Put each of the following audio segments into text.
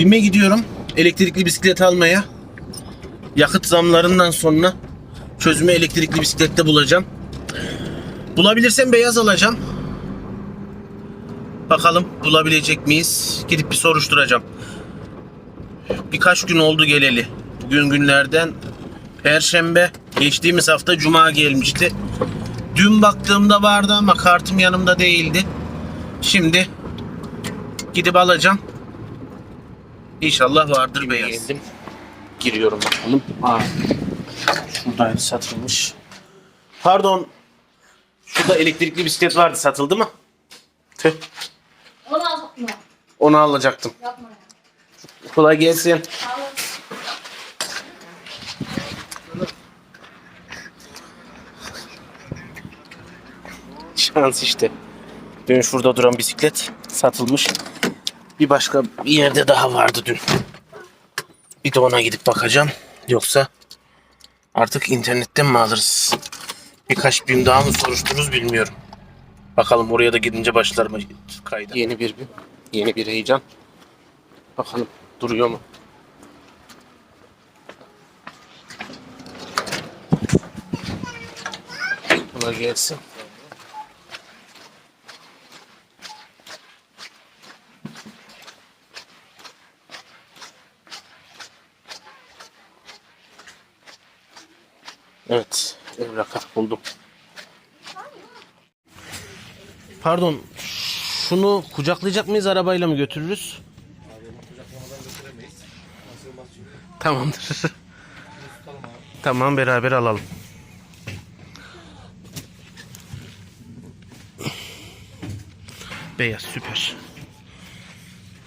BİM'e gidiyorum. Elektrikli bisiklet almaya. Yakıt zamlarından sonra çözümü elektrikli bisiklette bulacağım. Bulabilirsem beyaz alacağım. Bakalım bulabilecek miyiz? Gidip bir soruşturacağım. Birkaç gün oldu geleli. Bugün günlerden Perşembe. Geçtiğimiz hafta Cuma gelmişti. Dün baktığımda vardı ama kartım yanımda değildi. Şimdi gidip alacağım. İnşallah vardır beyaz. Geldim. Giriyorum bakalım. Aa, şuradaydı satılmış. Pardon. Şurada elektrikli bisiklet vardı satıldı mı? Tüh. Onu alma. Onu alacaktım. Yapma ya. Kolay gelsin. Şans işte. Dün şurada duran bisiklet satılmış. Bir başka bir yerde daha vardı dün. Bir de ona gidip bakacağım. Yoksa artık internetten mi alırız? Birkaç bin daha mı soruştururuz bilmiyorum. Bakalım oraya da gidince başlar mı kayda? Yeni bir gün. Yeni bir heyecan. Bakalım duruyor mu? Kolay gelsin. Evet, evrak buldum. Pardon, şunu kucaklayacak mıyız arabayla mı götürürüz? Tamamdır. tamam beraber alalım. Beyaz süper.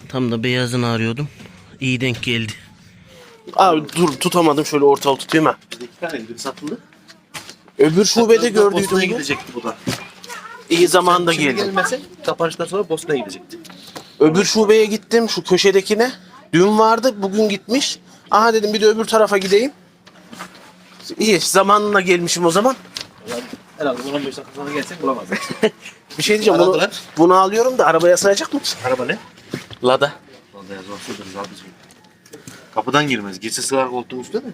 Tam da beyazını arıyordum. İyi denk geldi. Abi dur tutamadım şöyle ortalı tutayım ha. İki tane bir satıldı. Öbür şubede gördüydüm. Bosna'ya bu. gidecekti bu da. İyi zamanda Şimdi geldi. gelmese kapanıştan sonra Bosna'ya gidecekti. Öbür şubeye gittim şu köşedekine. Dün vardı bugün gitmiş. Aha dedim bir de öbür tarafa gideyim. İyi zamanına gelmişim o zaman. Herhalde 15 dakika sonra gelsek bulamazdık. Bir şey diyeceğim bunu, Aradılar. bunu alıyorum da arabaya sığacak mı? Araba ne? Lada. Vallahi zor sığdırız abicim. Kapıdan girmez. Girse sığar koltuğun üstüne de.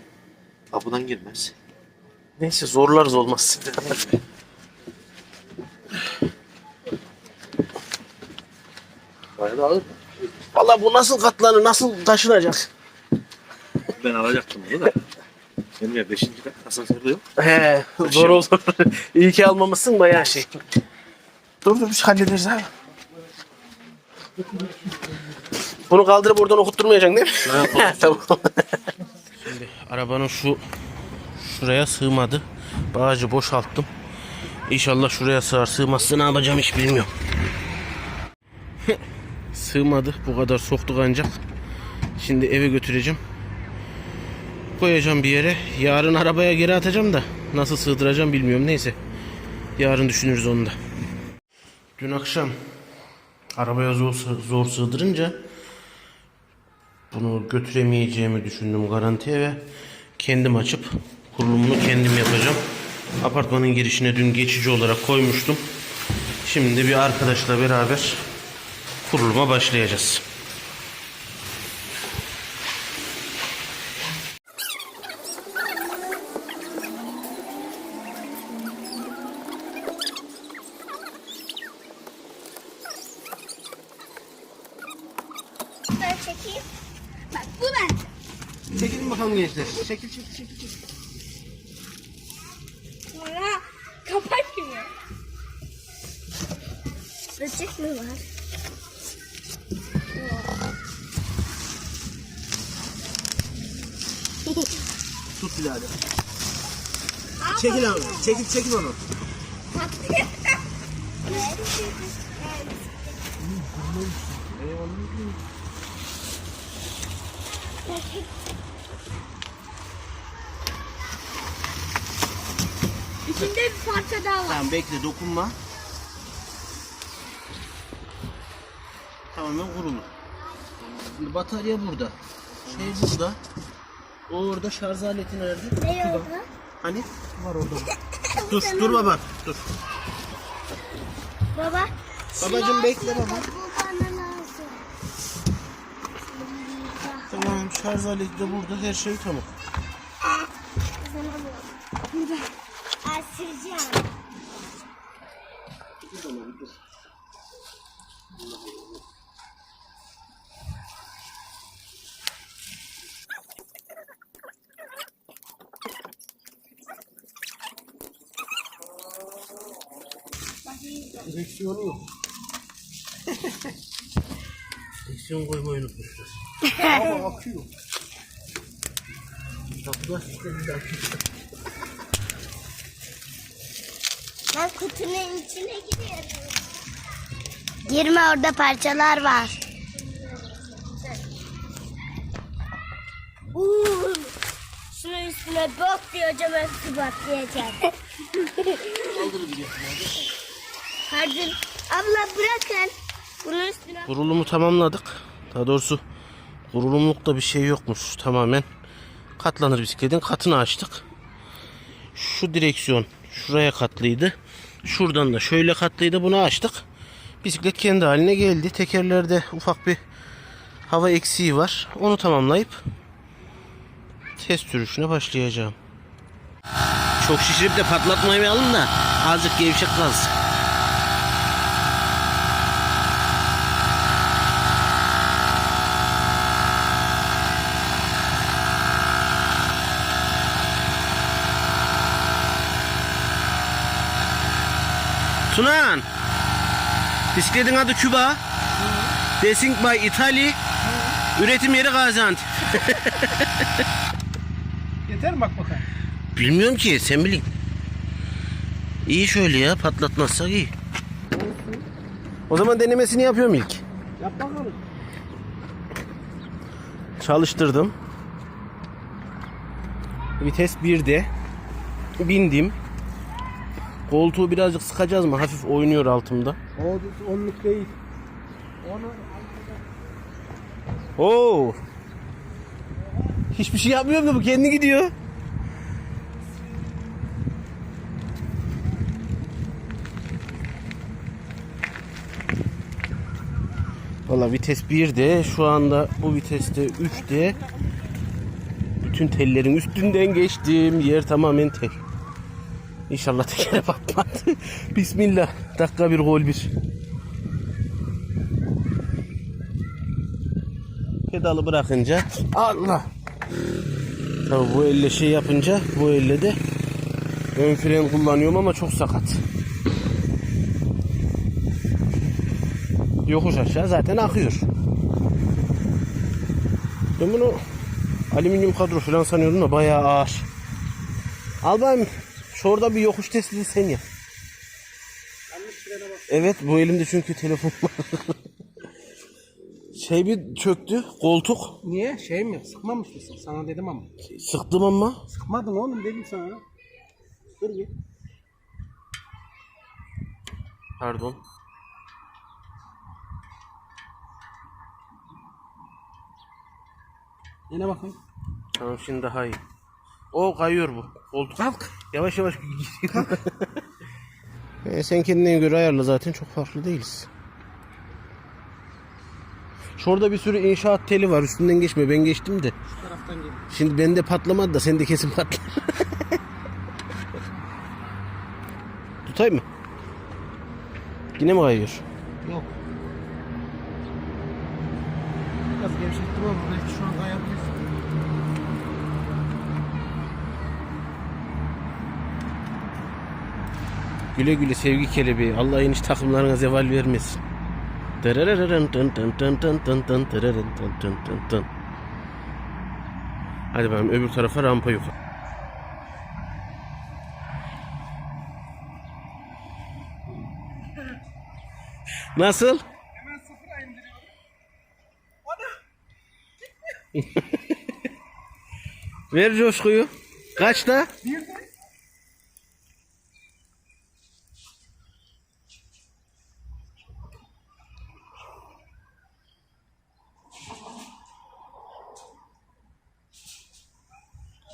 Kapıdan girmez. Neyse zorlarız olmaz. Bayağı da ağır. Valla bu nasıl katlanır nasıl taşınacak? Ben alacaktım bunu da. Benim ya 5. kat asansörde yok. He zor olur. İyi ki almamışsın bayağı şey. Dur dur biz hallederiz abi. Bunu kaldırıp oradan okutturmayacaksın değil mi? tamam. Şimdi arabanın şu şuraya sığmadı. Bağcı boşalttım. İnşallah şuraya sığar. Sığmazsa ne yapacağım hiç bilmiyorum. Sığmadı. Bu kadar soktuk ancak. Şimdi eve götüreceğim. Koyacağım bir yere. Yarın arabaya geri atacağım da nasıl sığdıracağım bilmiyorum. Neyse. Yarın düşünürüz onu da. Dün akşam arabaya zor, zor sığdırınca bunu götüremeyeceğimi düşündüm garantiye ve kendim açıp kurulumunu kendim yapacağım. Apartmanın girişine dün geçici olarak koymuştum. Şimdi bir arkadaşla beraber kuruluma başlayacağız. Bak bu ben. Çekilin bakalım gençler. Çekil çekil çekil. çekil. Sonra kapak gibi. Böcek mi var? Tut birader. Çekil abi. Çekil çekil onu. İçinde bir parça daha var. Tamam bekle dokunma. Tamamen kurulu. Şimdi batarya burada. Şey burada. O orada şarj aleti nerede? Ne oldu? Hani? Var orada. dur dur baba. Dur. Baba. Babacım bekle baba. Bu bana lazım. Şarj aleti de burada her şey tamam. Asıracağım. Direksiyonu Direksiyon koymayı unutmuşlar. Ama akıyor. Bir. Ben kutunun içine gidiyorum. Girme orada parçalar var. Uuu. Şunun üstüne bok diyeceğim hepsi patlayacak. Hadi abla bırakın. Kurulumu tamamladık. Daha doğrusu kurulumlukta bir şey yokmuş tamamen. Katlanır bisikletin katını açtık. Şu direksiyon şuraya katlıydı. Şuradan da şöyle katlıydı bunu açtık. Bisiklet kendi haline geldi. Tekerlerde ufak bir hava eksiği var. Onu tamamlayıp test sürüşüne başlayacağım. Çok şişirip de patlatmayalım da azıcık gevşek kalsın. Tunan. Bisikletin adı Küba. Racing by Italy. Üretim yeri Gaziantep. Yeter mi bak bakalım? Bilmiyorum ki sen bilin. İyi şöyle ya patlatmazsak iyi. O zaman denemesini yapıyorum ilk. Yap bakalım. Çalıştırdım. Vites 1'de. Bindim. Koltuğu birazcık sıkacağız mı? Hafif oynuyor altımda. O onluk değil. Onu Oo. Hiçbir şey yapmıyorum da bu kendi gidiyor. Valla vites 1'de şu anda bu viteste 3'te bütün tellerin üstünden geçtim. Yer tamamen tel. İnşallah tekere batmadı. Bismillah. Dakika bir gol bir. Pedalı bırakınca Allah. Tabii bu elle şey yapınca bu elle de ön fren kullanıyorum ama çok sakat. Yokuş aşağı zaten akıyor. Ben bunu alüminyum kadro falan sanıyordum da bayağı ağır. Al ben şurada bir yokuş testi sen yap. Evet bu elimde çünkü telefon var. şey bir çöktü koltuk. niye? Şey mi? Sıkmamış mısın? Sana dedim ama. Sıktım ama. Sıkmadın oğlum dedim sana. Dur bir. Pardon. Yine bakayım. Tamam şimdi daha iyi. O kayıyor bu. Koltuk. Kalk. Yavaş yavaş gidiyor. e, sen kendine göre ayarla zaten çok farklı değiliz. Şurada bir sürü inşaat teli var. Üstünden geçme. Ben geçtim de. Şu taraftan gel. Şimdi bende patlamadı da sende kesin patlar. Tutayım mı? Yine mi kayıyor? Yok. Güle güle sevgi kelebeği. Allah iniş takımlarına zeval vermesin. Hadi bakalım öbür tarafa rampa yukarı. Nasıl? Hemen sıfıra indiriyorum. Ver coşkuyu. Kaçta? Bir de.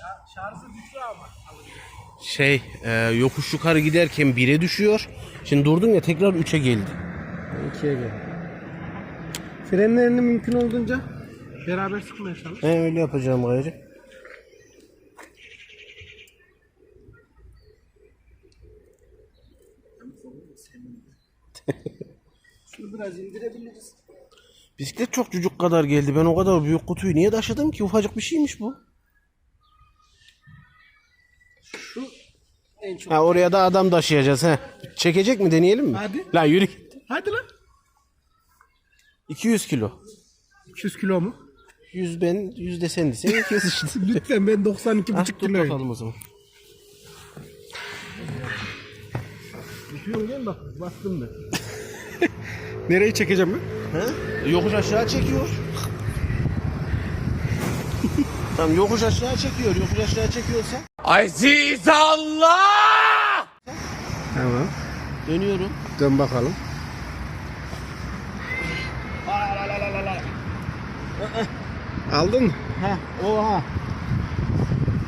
Ya şarjı düşüyor ama. Şey, e, yokuş yukarı giderken 1'e düşüyor. Şimdi durdun ya tekrar 3'e geldi. İkiye gel. Frenlerini mümkün olduğunca Beraber sıkmaya çalış. He öyle yapacağım gayrı. Şunu biraz indirebiliriz. Bisiklet çok çocuk kadar geldi. Ben o kadar büyük kutuyu niye taşıdım ki? Ufacık bir şeymiş bu. En çok. Ha oraya da adam taşıyacağız he. Çekecek mi deneyelim mi? Hadi. La yürü. git. Hadi lan. 200 kilo. 200 kilo mu? 100 ben, 100 de sen de. Sen 200 işte. Lütfen ben 92,5 Ah, tut kiloyum. bakalım o zaman. Tutuyorum değil mi bak bastım ben. Nereye çekeceğim ben? He? Yokuş aşağı çekiyor. Tamam yokuş aşağı çekiyor. Yokuş aşağı çekiyorsa. Aziz Allah! Tamam. Dönüyorum. Dön bakalım. Aldın mı? Oha.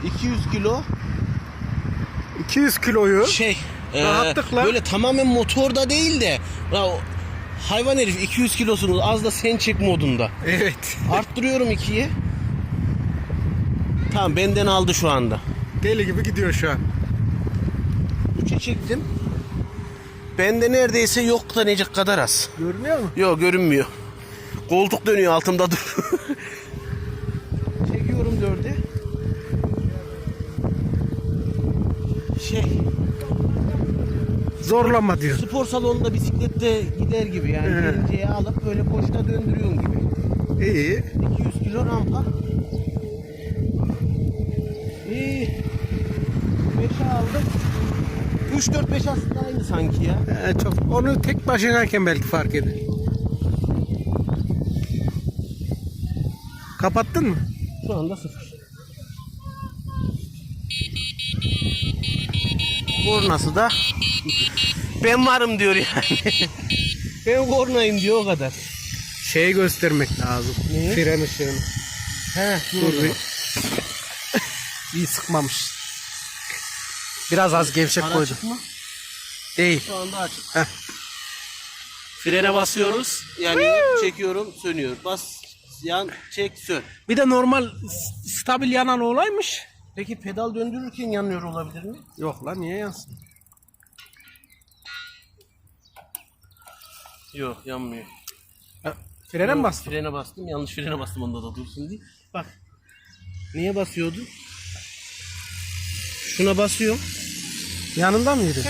200 kilo 200 kiloyu şey e, Rahatlıkla. böyle tamamen motorda değil de ya, hayvan herif 200 kilosunu az da sen çek modunda. Evet. Arttırıyorum 2'yi. Tamam benden aldı şu anda. Deli gibi gidiyor şu an. 3'e çektim. Bende neredeyse yok da necik kadar az. Görünüyor mu? Yok görünmüyor. Koltuk dönüyor altımda dur. Çekiyorum dörde. Şey Zorlama diyor. spor salonunda bisiklette gider gibi yani gelinceye alıp böyle koşta döndürüyorsun gibi. İyi. 200 kilo rampa. İyi. 5'e aldım. 3 4 5 aslında aynı sanki ya. Ee, çok. Onu tek başınayken belki fark eder. Kapattın mı? Şu anda sıfır. Kornası da ben varım diyor yani. ben kornayım diyor o kadar. Şey göstermek lazım. Neyi? Fren ışığını. He, Dur bir. İyi sıkmamış. Biraz az gevşek Ara koydum. açık mı? Değil. Şu anda açık. Heh. Frene basıyoruz. Yani çekiyorum, sönüyor. Bas, yan, çek, sön. Bir de normal stabil yanan olaymış. Peki pedal döndürürken yanıyor olabilir mi? Yok lan niye yansın? Yok, yanmıyor. Ha, Frene mi bastın? Frene bastım. Yanlış frene bastım onda da dursun diye. Bak. Niye basıyordu? Şuna basıyorum. Yanında mıydı?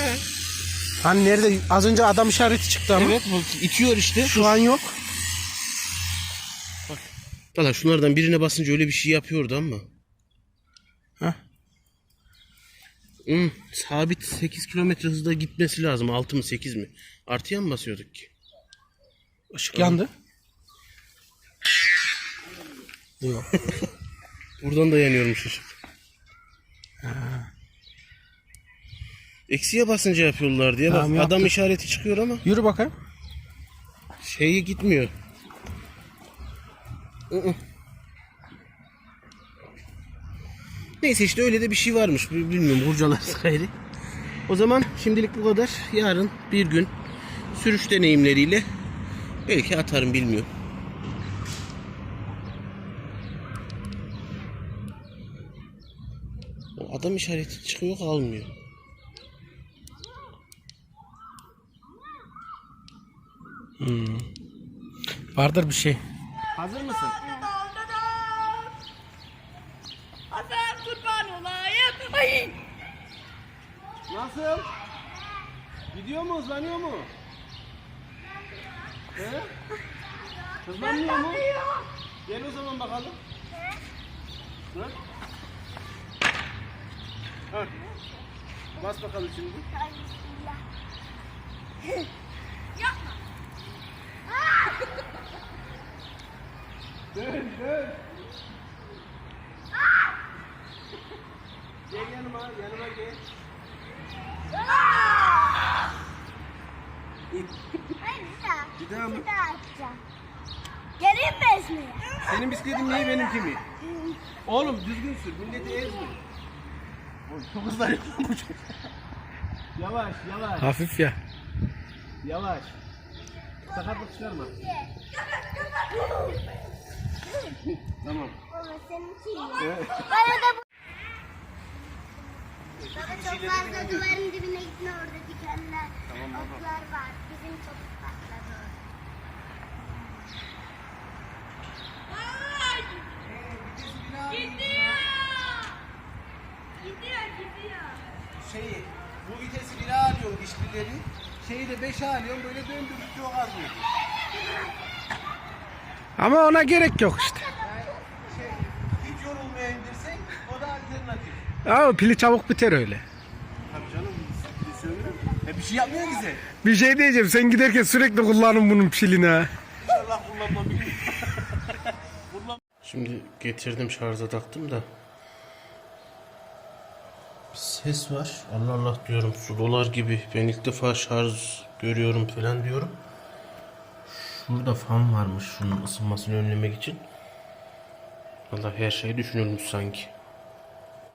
Hani nerede? Az önce adam işareti çıktı ama. Evet, bu itiyor işte. Şu an yok. Valla şunlardan birine basınca öyle bir şey yapıyordu ama. Heh. Hmm, sabit 8 kilometre hızda gitmesi lazım. 6 mı 8 mi? Artıya mı basıyorduk ki? Işık yandı. Yok. Buradan da yanıyormuş ışık. Eksiye basınca yapıyorlar diye. Bak adam işareti çıkıyor ama Yürü bakayım. şeyi gitmiyor. Iı. Neyse işte öyle de bir şey varmış. Bil- Bilmiyorum kurcalarız gayri. O zaman şimdilik bu kadar. Yarın bir gün sürüş deneyimleriyle belki atarım bilmiyorum. O Adam işareti çıkıyor kalmıyor. Vardır bir şey. Hazır mısın? Hasan kurban olayım. Ay. Nasıl? Gidiyor mu hızlanıyor mu? He? Hızlanmıyor mu? Gel o zaman bakalım. Ha. Bas bakalım şimdi. Dön dön. Gel yanıma, yanıma gel. Bir daha. Mı? Geleyim mi Esmi'ye? Senin bisikletin niye benimki mi? Oğlum düzgün sür, milleti ezme. Oğlum çok hızlanıyor lan bu çocuk. Yavaş, yavaş, Hafif ya. yavaş. Sakatlık çıkarma. Tamam. Baba seninki iyi. Arada bu... Baba çok fazla duvarın dibine gitme orada dikenler, oklar var. Bizim çocuk patladı. Şeyi, bu vitesi 1'e alıyorsun dişlileri. Şeyi de 5'e alıyorsun böyle döndürdükçe o gazlıyor. Ama ona gerek yok işte. Hiç yorulmaya indirsen o da Aa, pili çabuk biter öyle. Tabii canım. Bir. E bir şey yapmıyor ki sen. Bir şey diyeceğim. Sen giderken sürekli kullanın bunun pilini ha. İnşallah kullanmam Şimdi getirdim şarja taktım da. Ses var. Allah Allah diyorum su dolar gibi. Ben ilk defa şarj görüyorum falan diyorum. Şurada fan varmış şunun ısınmasını önlemek için. Allah her şey düşünülmüş sanki.